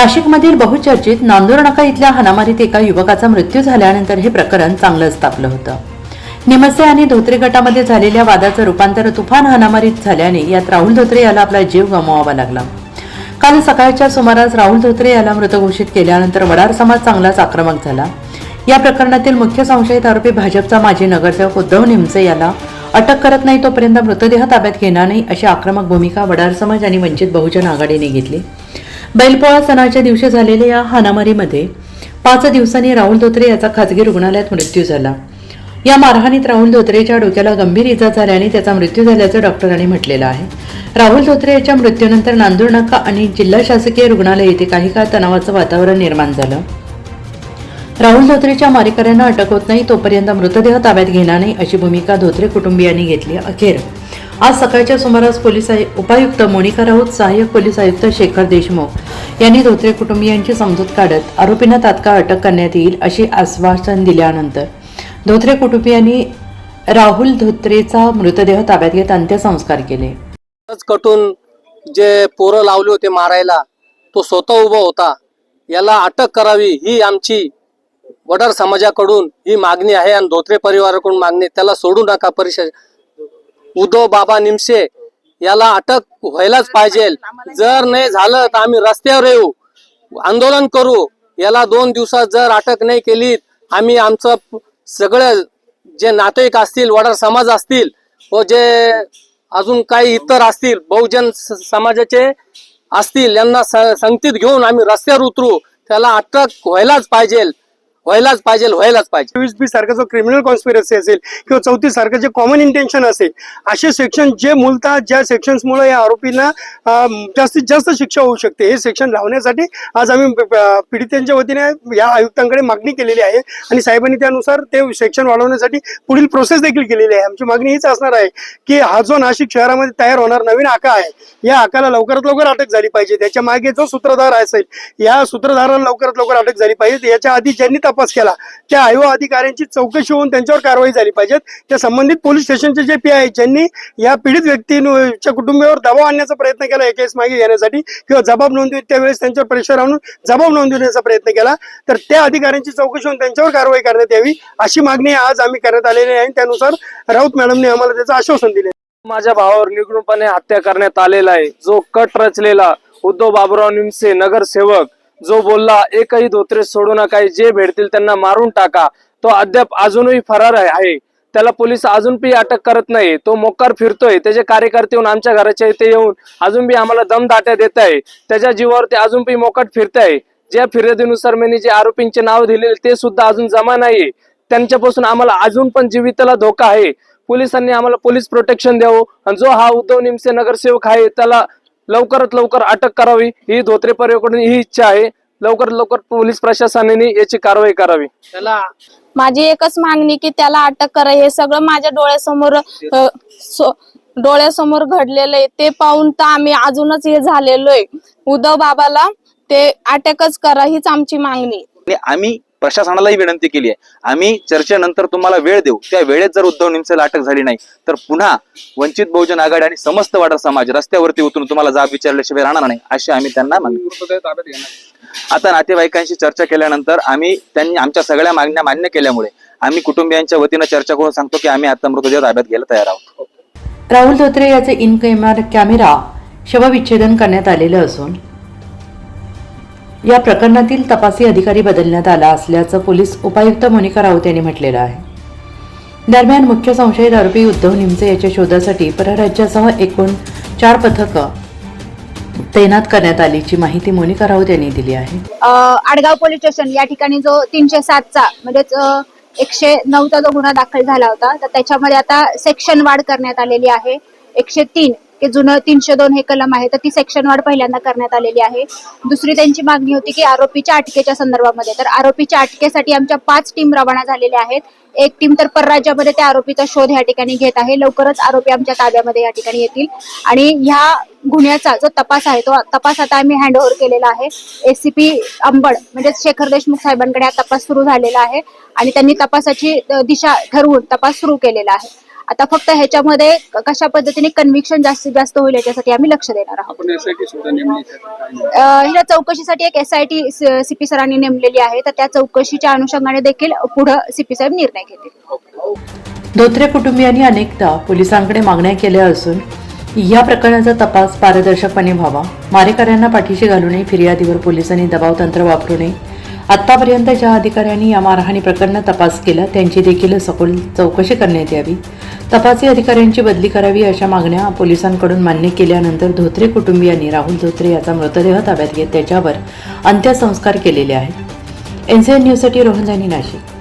नाशिकमधील बहुचर्चित नांदुरनाका इथल्या हनामारीत एका युवकाचा मृत्यू झाल्यानंतर हे प्रकरण चांगलंच तापलं होतं. निमसे आणि धोत्रे गटामध्ये झालेल्या वादाचं रूपांतर तुफान हनामारीत झाल्याने यात राहुल धोत्रे याला आपला जीव गमवावा लागला. काल सकाळच्या सुमारास राहुल धोत्रे याला मृत घोषित केल्यानंतर वडार समाज चांगलाच आक्रमक झाला. या प्रकरणातील मुख्य संशयित आरोपी भाजपचा माजी नगरसेवक उद्धव निमसे याला अटक करत नाही तोपर्यंत मृतदेह ताब्यात घेणार नाही अशी आक्रमक भूमिका वडार समाज आणि वंचित बहुजन आघाडीने घेतली. बैलपोळा सणाच्या दिवशी झालेल्या या हानामारीमध्ये पाच दिवसांनी राहुल धोत्रे याचा खाजगी रुग्णालयात मृत्यू झाला. या मारहाणीत राहुल धोत्रेच्या डोक्याला गंभीर इजा झाल्याने त्याचा मृत्यू झाल्याचं डॉक्टरांनी म्हटलेलं आहे. राहुल धोत्रे याच्या मृत्यूनंतर नांदूर आणि जिल्हा शासकीय रुग्णालय येथे काही काळ तणावाचं वातावरण निर्माण झालं. राहुल धोत्रेच्या मारेकऱ्यांना अटक होत नाही तोपर्यंत मृतदेह ताब्यात घेणार नाही अशी भूमिका धोत्रे कुटुंबियांनी घेतली. अखेर आज सकाळच्या सुमारास पोलीस आयु- उपायुक्त मोनिका राऊत सहाय्यक पोलीस आयुक्त शेखर देशमुख यांनी धोत्रे कुटुंबियांची समजूत काढत आरोपींना तात्काळ अटक करण्यात येईल अशी आश्वासन दिल्यानंतर धोत्रे कुटुंबियांनी राहुल धोत्रेचा मृतदेह ताब्यात घेत अंत्यसंस्कार केले. कटून जे पोरं लावले होते मारायला तो स्वतः उभा होता. याला अटक करावी ही आमची वडार समाजाकडून ही मागणी आहे आणि धोत्रे परिवाराकडून मागणी त्याला सोडू नका परिषद उद्धव बाबा निमसे याला अटक व्हायलाच पाहिजे. जर नाही झालं तर आम्ही रस्त्यावर येऊ आंदोलन करू. याला दोन दिवसात जर अटक नाही केली आम्ही आमचं सगळं जे नातेवाईक असतील वडार समाज असतील व जे अजून काही इतर असतील बहुजन स- समाजाचे असतील यांना संगतीत घेऊन आम्ही रस्त्यावर उतरू. त्याला अटक व्हायलाच पाहिजे. व्हायलाच पाहिजे व्हायलाच पाहिजे. चोवीस बी सारखं जो क्रिमिनल कॉन्स्पिरसी असेल किंवा चौतीस सारखं जे कॉमन इंटेन्शन असेल असे सेक्शन जे मूलतः ज्या सेक्शन्समुळे या आरोपींना जास्तीत जास्त शिक्षा होऊ शकते. हे सेक्शन लावण्यासाठी आज आम्ही पीडितांच्या वतीने या आयुक्तांकडे मागणी केलेली आहे. आणि साहेबांनी त्यानुसार ते सेक्शन वाढवण्यासाठी पुढील प्रोसेस देखील केलेली आहे. आमची मागणी हीच असणार आहे की हा जो नाशिक शहरामध्ये तयार होणार नवीन आका आहे या आकाला लवकरात लवकर अटक झाली पाहिजे. त्याच्यामागे जो सूत्रधार असेल या सूत्रधाराला लवकरात लवकर अटक झाली पाहिजे. याच्या आधी ज्यांनी तपास केला त्या आयो अधिकाऱ्यांची चौकशी होऊन त्यांच्यावर कारवाई झाली पाहिजे. त्या संबंधित पोलीस स्टेशनचे जे पी आहे ज्यांनी या पीडित व्यक्तीच्या कुटुंबावर दबाव आणण्याचा प्रयत्न केला या केस मागे घेण्यासाठी किंवा जबाब नोंदवी त्यावेळेस त्यांच्यावर प्रेशर आणून जबाब नोंदवण्याचा प्रयत्न केला तर त्या अधिकाऱ्यांची चौकशी होऊन त्यांच्यावर कारवाई करण्यात यावी अशी मागणी आज आम्ही करण्यात आलेली आहे. आणि त्यानुसार राऊत मॅडमने आम्हाला त्याचं आश्वासन दिले. माझ्या भावावर निगडूनपणे हत्या करण्यात आलेला आहे. जो कट रचलेला उद्धव बाबुराव निमसे नगरसेवक जो बोलला एकही धोत्रे सोडू नका जे भेटतील त्यांना मारून टाका. तो अद्याप अजूनही फरार आहे- त्याला पोलीस अजून बी अटक करत नाही तो मोकार फिरतोय. त्याचे कार्यकर्ते येऊन आमच्या घराच्या इथे येऊन अजून बी आम्हाला दमदाट्या देत आहे. त्याच्या जीवावर ते अजून बी मोकाट फिरत आहे ज्या फिर्यादीनुसार मी जे आरोपींचे नाव दिलेले ते सुद्धा अजून जमा नाहीये. त्यांच्यापासून आम्हाला अजून पण जीविताला धोका आहे. पोलिसांनी आम्हाला पोलीस प्रोटेक्शन द्यावं. आणि जो हा उद्धव निमसे नगरसेवक आहे त्याला लवकरात लवकर अटक करावी ही धोत्रे परिवाराकडून ही इच्छा आहे. लवकरात लवकर पोलीस प्रशासनाने याची कारवाई करावी. त्याला माझी एकच मागणी की त्याला अटक करा. हे सगळं माझ्या डोळ्यासमोर अ, सो- डोळ्यासमोर घडलेलं आहे. ते पाहून तर आम्ही अजूनच हे झालेलो आहे. उद्धव बाबाला ते अटकच करा हीच आमची मागणी आणि आम्ही प्रशासनालाही विनंती केली आहे. आम्ही चर्चेनंतर तुम्हाला वेळ देऊ. त्या वेळेत जर उद्धव निमसेला अटक झाली नाही तर पुन्हा वंचित बहुजन आघाडी आणि समस्त वाडा समाज रस्त्यावरती उतरून तुम्हाला जाब विचारल्याशिवाय राहणार नाही अशी आम्ही त्यांना मागणी आता नातेवाईकांशी चर्चा केल्यानंतर आम्ही त्यांनी आमच्या सगळ्या मागण्या मान्य केल्यामुळे आम्ही कुटुंबियांच्या वतीनं चर्चा करून सांगतो की आम्ही आता मृतदेह ताब्यात घ्यायला तयार आहोत. राहुल धोत्रे याचे इन कॅमेरा कॅमेरा शवविच्छेदन करण्यात आलेलं असून या प्रकरणातील तपासी अधिकारी बदलण्यात आला असल्याचं पोलीस उपायुक्त मोनिका राऊत यांनी म्हटलेलं आहे. दरम्यान मुख्य संशयित आरोपी उद्धव निमसे याच्या शोधासाठी परराज्यासह एकूण चार पथकं तैनात करण्यात आल्याची माहिती मोनिका राऊत यांनी दिली आहे. आडगाव पोलीस स्टेशन या ठिकाणी जो तीनशे सातचा म्हणजेच एकशे नऊचा जो गुन्हा दाखल झाला होता तर त्याच्यामध्ये आता सेक्शन वाढ करण्यात आलेली आहे. एकशे तीन ते जुनं तीनशे दोन हे कलम आहे तर ती सेक्शन वाढ पहिल्यांदा करण्यात आलेली आहे. दुसरी त्यांची मागणी होती की आरोपीच्या अटकेच्या संदर्भामध्ये. तर आरोपीच्या अटकेसाठी आमच्या पाच टीम रवाना झालेल्या आहेत. एक टीम तर परराज्यामध्ये त्या आरोपीचा शोध या ठिकाणी घेत आहे. लवकरच आरोपी आमच्या ताब्यामध्ये या ठिकाणी येतील. आणि ह्या गुन्ह्याचा जो तपास आहे तो तपास आता आम्ही हँड ओव्हर केलेला आहे. एसीपी अंबड म्हणजे शेखर देशमुख साहेबांकडे हा तपास सुरू झालेला आहे. आणि त्यांनी तपासाची दिशा ठरवून तपास सुरू केलेला आहे. आता फक्त ह्याच्यामध्ये कशा पद्धतीने कन्व्हिक्शन जास्तीत जास्त होईल याच्यासाठी आम्ही लक्ष देणार आहोत. हिला चौकशीसाठी एक एस आय टी सीपी सरांनी नेमलेली आहे. तर त्या चौकशीच्या अनुषंगाने देखील पुढे सीपी साहेब निर्णय घेतील. धोत्रे कुटुंबियांनी अनेकदा पोलिसांकडे मागण्या केल्या असून या प्रकरणाचा तपास पारदर्शकपणे व्हावा. मारेकऱ्यांना पाठीशी घालू नये फिर्यादीवर पोलिसांनी दबाव तंत्र वापरू नये. आत्तापर्यंत ज्या अधिकाऱ्यांनी या मारहाणी प्रकरणात तपास केला. त्यांची देखील सखोल चौकशी करण्यात यावी. तपासी अधिकाऱ्यांची बदली करावी अशा मागण्या पोलिसांकडून मान्य केल्यानंतर धोत्रे कुटुंबियांनी राहुल धोत्रे याचा मृतदेह ताब्यात घेत त्याच्यावर अंत्यसंस्कार केलेले आहेत. एनसीएन न्यूजसाठी रोहन जानी नाशिक.